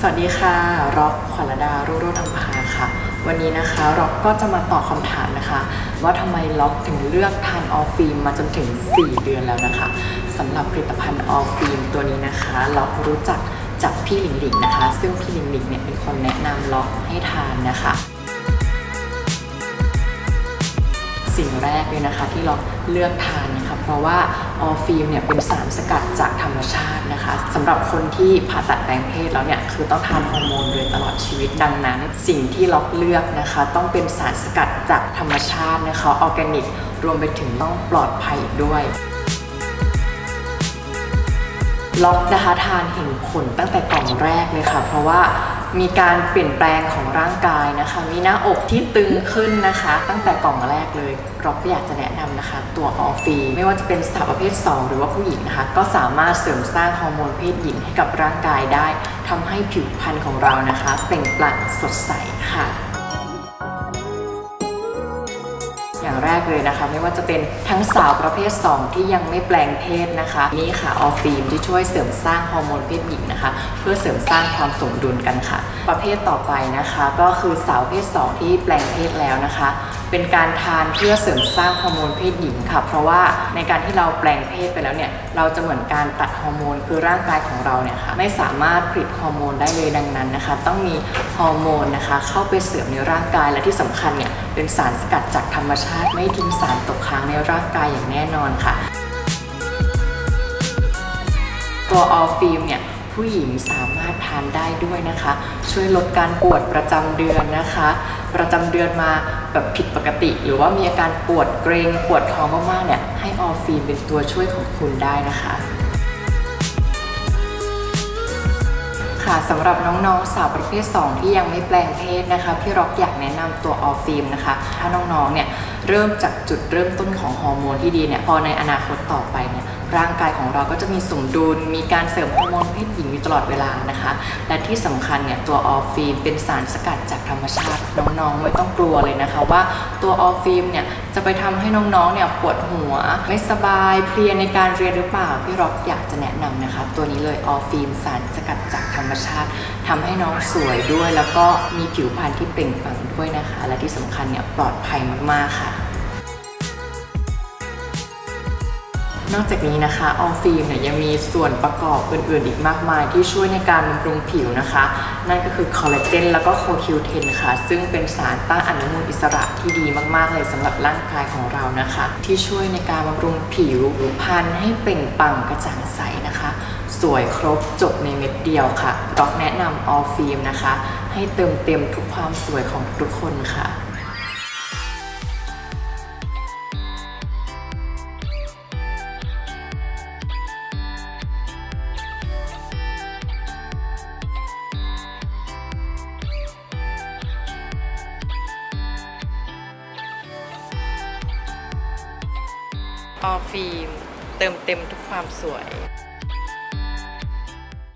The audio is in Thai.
สวัสดีค่ะร็อกขวัญระดารุ่งโรจน์อัมพาค่ะ วันนี้นะคะร็อกก็จะมาตอบคำถามนะคะ ว่าทำไมล็อกถึงเลือกทานออฟฟิล์มมาจนถึง 4 เดือนแล้วนะคะสำหรับผลิตภัณฑ์ออฟฟิล์มตัวนี้นะคะล็อกรู้จักจากพี่หลิงหลิงนะคะ ซึ่งพี่หลิงหลิงเนี่ยเป็นคนแนะนำล็อกให้ทานนะคะ สิ่งแรกเลยนะคะที่เราเลือกทาน เพราะว่าออร์ฟิลเนี่ยเป็นสารสกัดจากธรรมชาตินะคะสำหรับคนที่ผ่าตัดแปลงเพศแล้วเนี่ยคือต้องทานฮอร์โมนโดยตลอดชีวิตดังนั้น สิ่งที่ล็อกเลือกนะคะ ต้องเป็นสารสกัดจากธรรมชาตินะคะออร์แกนิกรวมไปถึงต้องปลอดภัยด้วยล็อกนะคะทานเห็นผลตั้งแต่กล่องแรกเลยค่ะ เพราะว่า มีการเปลี่ยนแปลงของร่างกายนะคะ มีหน้าอกที่ตึงขึ้นนะคะ ตั้งแต่กล่องแรกเลยเราก็อยากจะแนะนำนะคะ ตัวออฟฟีไม่ว่าจะเป็นสาวประเภท 2 หรือว่าผู้หญิงนะคะ ก็สามารถเสริมสร้างฮอร์โมนเพศหญิงให้กับร่างกายได้ทำให้ผิวพรรณของเรานะคะ เปล่งปลั่งสดใสค่ะ อย่างแรกเลยนะคะ ไม่ว่าจะเป็นทั้งสาวประเภท 2 ที่ยังไม่แปลงเพศนะคะนี่ค่ะออฟฟิล์มที่ช่วยเสริมสร้างฮอร์โมนเพศหญิงนะคะ เพื่อเสริมสร้างความสมดุลกันค่ะ ประเภทต่อไปนะคะ ก็คือสาวเพศ 2 ที่แปลงเพศแล้วนะคะ เป็นการทานเพื่อเสริมสร้างฮอร์โมนเพศหญิงค่ะ เพราะว่าในการที่เราแปลงเพศไปแล้วเนี่ยเราจะเหมือนการตัดฮอร์โมนคือร่างกายของเราเนี่ยค่ะไม่สามารถผลิตฮอร์โมนได้เลยดังนั้นนะคะ ต้องมีฮอร์โมนนะคะ เข้าไปเสริมในร่างกายและที่สำคัญเนี่ยเป็นสารสกัดจากธรรมชาติไม่ทิ้งสารตกค้างในร่างกายอย่างแน่นอนค่ะ ตัวออลฟิล์มเนี่ยผู้หญิงสามารถทานได้ด้วยนะคะ ช่วยลดการปวดประจำเดือนนะคะ ประจำเดือนมาแบบผิดปกติ หรือว่ามีอาการปวดเกรงปวดท้องมากๆเนี่ยให้ออลฟิล์มเป็นตัวช่วยของคุณได้นะคะค่ะสำหรับน้องๆสาวประเภท 2 ที่ยังไม่แปลงเพศนะคะ พี่ร็อกอยากแนะนำตัวออฟฟิล์มนะคะ ถ้าน้องๆเนี่ย เริ่มจากจุดเริ่มต้นของฮอร์โมนที่ดีเนี่ยพอในอนาคตต่อไปเนี่ย ร่างกายของเราก็จะมีสมดุล มีการเสริมฮอร์โมนเพศหญิงอยู่ตลอดเวลานะคะ และที่สำคัญเนี่ยตัวออฟฟิล์มเป็นสารสกัดจากธรรมชาติน้องๆ ไม่ต้องกลัวเลยนะคะว่าตัวออฟฟิล์มเนี่ยจะไปทำให้น้องๆเนี่ยปวดหัว ไม่สบายเพลียในการเรียนหรือเปล่าพี่ร็อกอยากจะแนะนำนะคะ ตัวนี้เลยออฟฟิล์มสารสกัดจากธรรมชาติทำให้น้องสวยด้วย แล้วก็มีผิวพรรณที่เปล่งปลั่งด้วยนะคะ และที่สำคัญเนี่ยปลอดภัยมากๆค่ะ นอกจากนี้นะคะออลฟิล์มเนี่ยยังมีส่วนประกอบอื่นๆ อีกมากมายที่ช่วยในการบำรุงผิวนะคะ นั่นก็คือคอลลาเจนแล้วก็โคคิวเทนค่ะ ซึ่งเป็นสารต้านอนุมูลอิสระที่ดีมากๆ เลยสำหรับร่างกายของเรานะคะ ที่ช่วยในการบำรุงผิวผิวพรรณให้เปล่งปลั่งกระจ่างใสนะคะ สวยครบจบในเม็ดเดียวค่ะร็อกแนะนำออลฟิล์มนะคะ ให้เติมเต็มทุกความสวยของทุกคนค่ะ ออฟิล์มเติมเต็มทุกความสวย